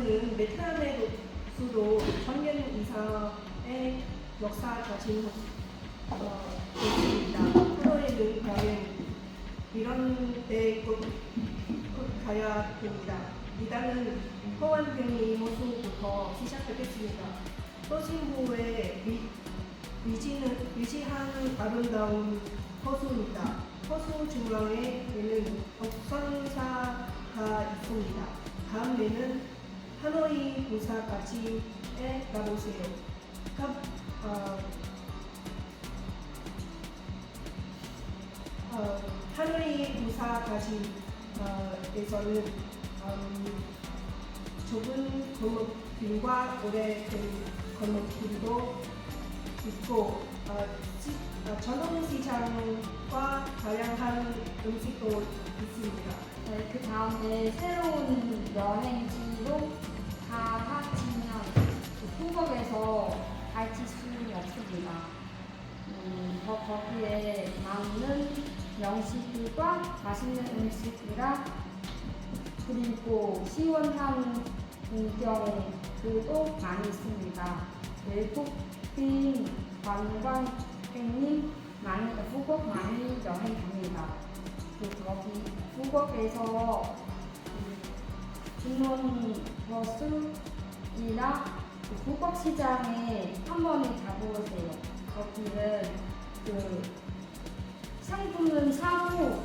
하노이는 베트남에서도 천년 이상의 역사 가진 어, 도시입니다. 하노이는 과연 이런 데꼭 꼭 가야 됩니다. 일단은 포항경이 모습부터 시작하겠습니다. 서신부의 위, 위치는, 위치한 아름다운 호수입니다. 호수 중앙에는 덕선사가 있습니다. 다음에는 하노이 부사까지에 가보세요. 각, 어, 어, 하노이 부사까지 어, 에서는 음, 좁은 건너길과 오래된 건너길도 있고 어, 시, 어, 전통시장과 다양한 음식도 있습니다. 네, 그 다음에 새로운 여행지로 가하치면 후국에서 갈칠 수는 없습니다. 음, 더 거기에 많은 명식들과 맛있는 음식이라 그리고 시원한 풍경들도 많이 있습니다. 외국인 관광객님 많이 후국 많이 여행 갑니다. 그 거기 후국에서 중원 버스이나 그 후국 시장에 한 번에 가보세요. 거기는 그 상품은 사고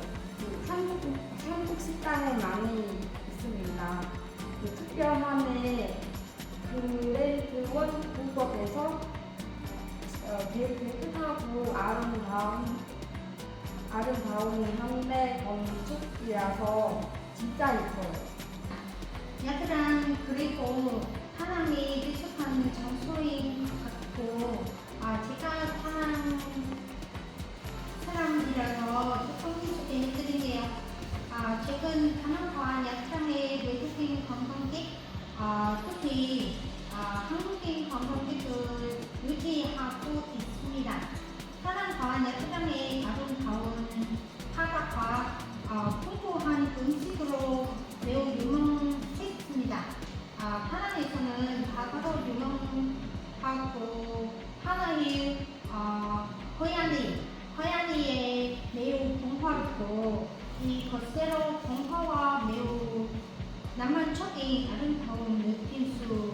깨끗하고 아름다운 아름다운 현대 건축이라서 진짜 예뻐요. 야트랑 그리고 사람이 비슷한 사람과 야트랑의 아름다운 바다과 아, 풍부한 음식으로 매우 유명했습니다. 아, 파랑에서는 바다로 유명하고 하나의 아, 고양이, 고양이의 매우 동화롭고 이 거세로 동화와 매우 낭만적인 아름다운 느낄 수